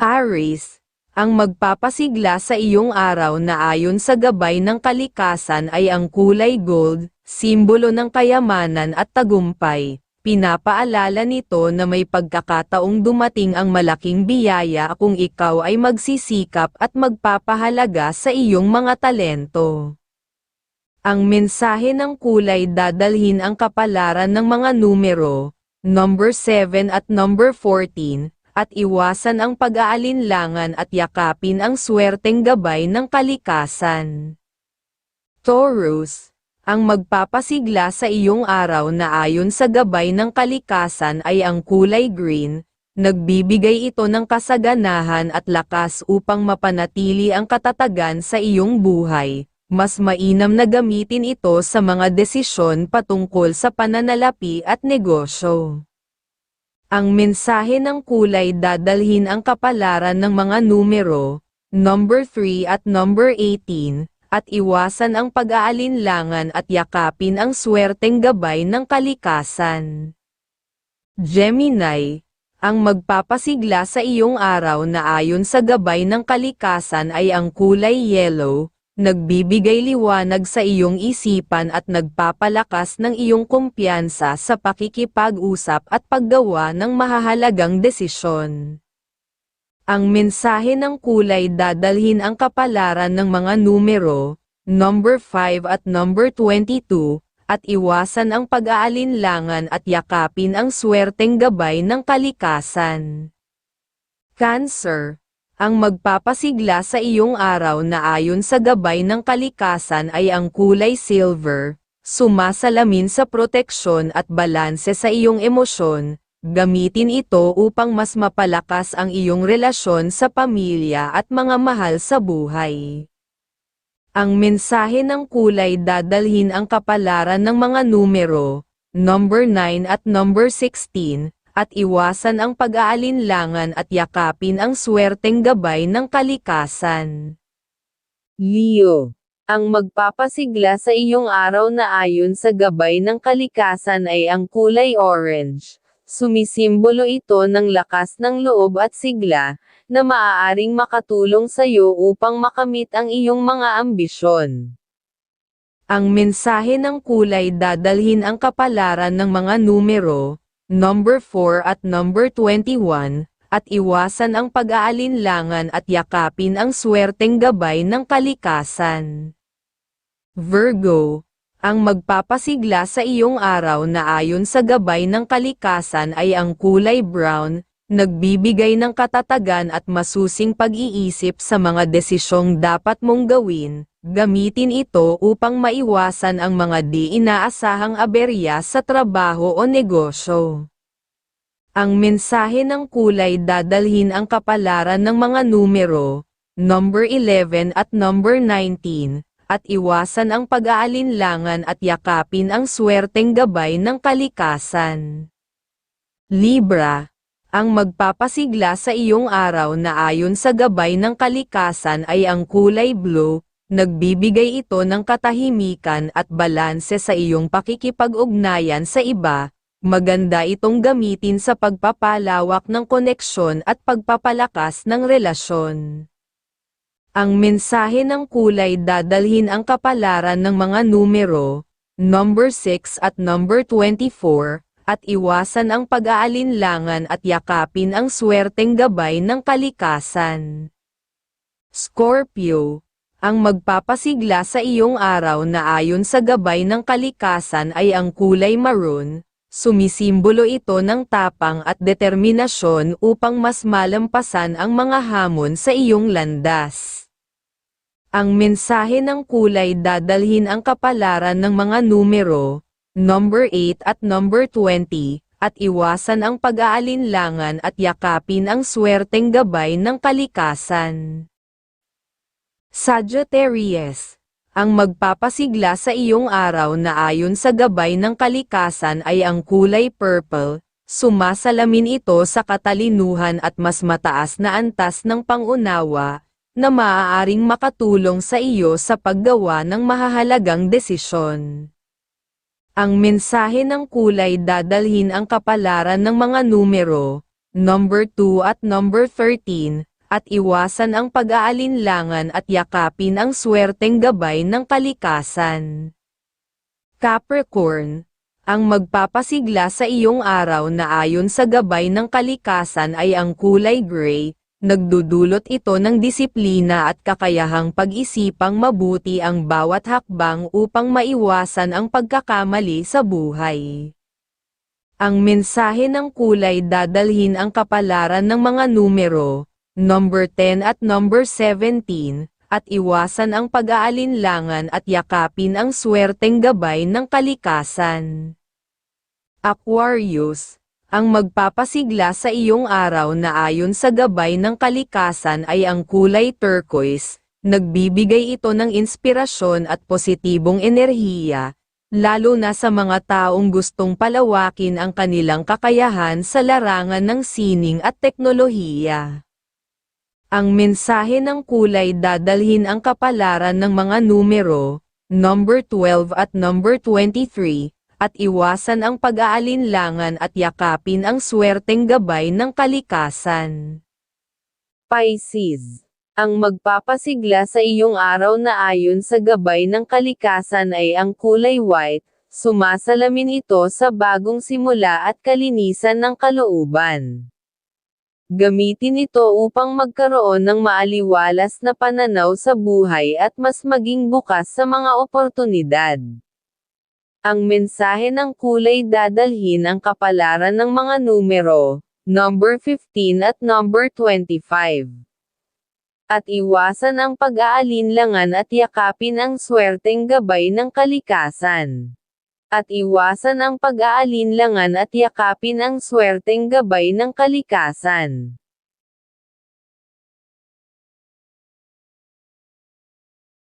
Aries, ang magpapasigla sa iyong araw na ayon sa gabay ng kalikasan ay ang kulay gold, simbolo ng kayamanan at tagumpay. Pinapaalala nito na may pagkakataong dumating ang malaking biyaya kung ikaw ay magsisikap at magpapahalaga sa iyong mga talento. Ang mensahe ng kulay dadalhin ang kapalaran ng mga numero, number 7 at number 14, at iwasan ang pag-aalinlangan at yakapin ang swerteng gabay ng kalikasan. Taurus, ang magpapasigla sa iyong araw na ayon sa gabay ng kalikasan ay ang kulay green, nagbibigay ito ng kasaganahan at lakas upang mapanatili ang katatagan sa iyong buhay. Mas mainam na gamitin ito sa mga desisyon patungkol sa pananalapi at negosyo. Ang mensahe ng kulay dadalhin ang kapalaran ng mga numero, number 3 at number 18, at iwasan ang pag-aalinlangan at yakapin ang swerteng gabay ng kalikasan. Gemini, ang magpapasigla sa iyong araw na ayon sa gabay ng kalikasan ay ang kulay yellow, nagbibigay liwanag sa iyong isipan at nagpapalakas ng iyong kumpiyansa sa pakikipag-usap at paggawa ng mahahalagang desisyon. Ang mensahe ng kulay dadalhin ang kapalaran ng mga numero, number 5 at number 22, at iwasan ang pag-aalinlangan at yakapin ang swerteng gabay ng kalikasan. Cancer ang magpapasigla sa iyong araw na ayon sa gabay ng kalikasan ay ang kulay silver, sumasalamin sa proteksyon at balanse sa iyong emosyon, gamitin ito upang mas mapalakas ang iyong relasyon sa pamilya at mga mahal sa buhay. Ang mensahe ng kulay dadalhin ang kapalaran ng mga numero, number 9 at number 16, at iwasan ang pag-aalinlangan at yakapin ang swerteng gabay ng kalikasan. Leo, ang magpapasigla sa iyong araw na ayon sa gabay ng kalikasan ay ang kulay orange. Sumisimbolo ito ng lakas ng loob at sigla, na maaaring makatulong sa iyo upang makamit ang iyong mga ambisyon. Ang mensahe ng kulay dadalhin ang kapalaran ng mga numero, number 4 at number 21, at iwasan ang pag-aalinlangan at yakapin ang swerteng gabay ng kalikasan. Virgo, ang magpapasigla sa iyong araw na ayon sa gabay ng kalikasan ay ang kulay brown, nagbibigay ng katatagan at masusing pag-iisip sa mga desisyong dapat mong gawin, gamitin ito upang maiwasan ang mga di inaasahang aberya sa trabaho o negosyo. Ang mensahe ng kulay dadalhin ang kapalaran ng mga numero, number 11 at number 19, at iwasan ang pag-aalinlangan at yakapin ang swerteng gabay ng kalikasan. Libra, ang magpapasigla sa iyong araw na ayon sa gabay ng kalikasan ay ang kulay blue, nagbibigay ito ng katahimikan at balanse sa iyong pakikipag-ugnayan sa iba, maganda itong gamitin sa pagpapalawak ng koneksyon at pagpapalakas ng relasyon. Ang mensahe ng kulay dadalhin ang kapalaran ng mga numero, number 6 at number 24, at iwasan ang pag-aalinlangan at yakapin ang swerteng gabay ng kalikasan. Scorpio, ang magpapasigla sa iyong araw na ayon sa gabay ng kalikasan ay ang kulay maroon, sumisimbolo ito ng tapang at determinasyon upang mas malampasan ang mga hamon sa iyong landas. Ang mensahe ng kulay dadalhin ang kapalaran ng mga numero, number 8 at number 20, at iwasan ang pag-aalinlangan at yakapin ang swerteng gabay ng kalikasan. Sagittarius, ang magpapasigla sa iyong araw na ayon sa gabay ng kalikasan ay ang kulay purple, sumasalamin ito sa katalinuhan at mas mataas na antas ng pangunawa, na maaaring makatulong sa iyo sa paggawa ng mahahalagang desisyon. Ang mensahe ng kulay dadalhin ang kapalaran ng mga numero, number 2 at number 13, at iwasan ang pag-aalinlangan at yakapin ang swerteng gabay ng kalikasan. Capricorn, ang magpapasigla sa iyong araw na ayon sa gabay ng kalikasan ay ang kulay gray, nagdudulot ito ng disiplina at kakayahang pag-isipang mabuti ang bawat hakbang upang maiwasan ang pagkakamali sa buhay. Ang mensahe ng kulay dadalhin ang kapalaran ng mga numero, number 10 at number 17, at iwasan ang pag-aalinlangan at yakapin ang swerteng gabay ng kalikasan. Aquarius, ang magpapasigla sa iyong araw na ayon sa gabay ng kalikasan ay ang kulay turquoise, nagbibigay ito ng inspirasyon at positibong enerhiya, lalo na sa mga taong gustong palawakin ang kanilang kakayahan sa larangan ng sining at teknolohiya. Ang mensahe ng kulay dadalhin ang kapalaran ng mga numero, number 12 at number 23, at iwasan ang pag-aalinlangan at yakapin ang swerteng gabay ng kalikasan. Pisces Ang magpapasigla sa iyong araw na ayon sa gabay ng kalikasan ay ang kulay white, sumasalamin ito sa bagong simula at kalinisan ng kalooban. Gamitin ito upang magkaroon ng maaliwalas na pananaw sa buhay at mas maging bukas sa mga oportunidad. Ang mensahe ng kulay dadalhin ang kapalaran ng mga numero, number 15 at number 25. At iwasan ang pag-aalinlangan at yakapin ang swerteng gabay ng kalikasan. At iwasan ang pag-aalinlangan at yakapin ang swerteng gabay ng kalikasan.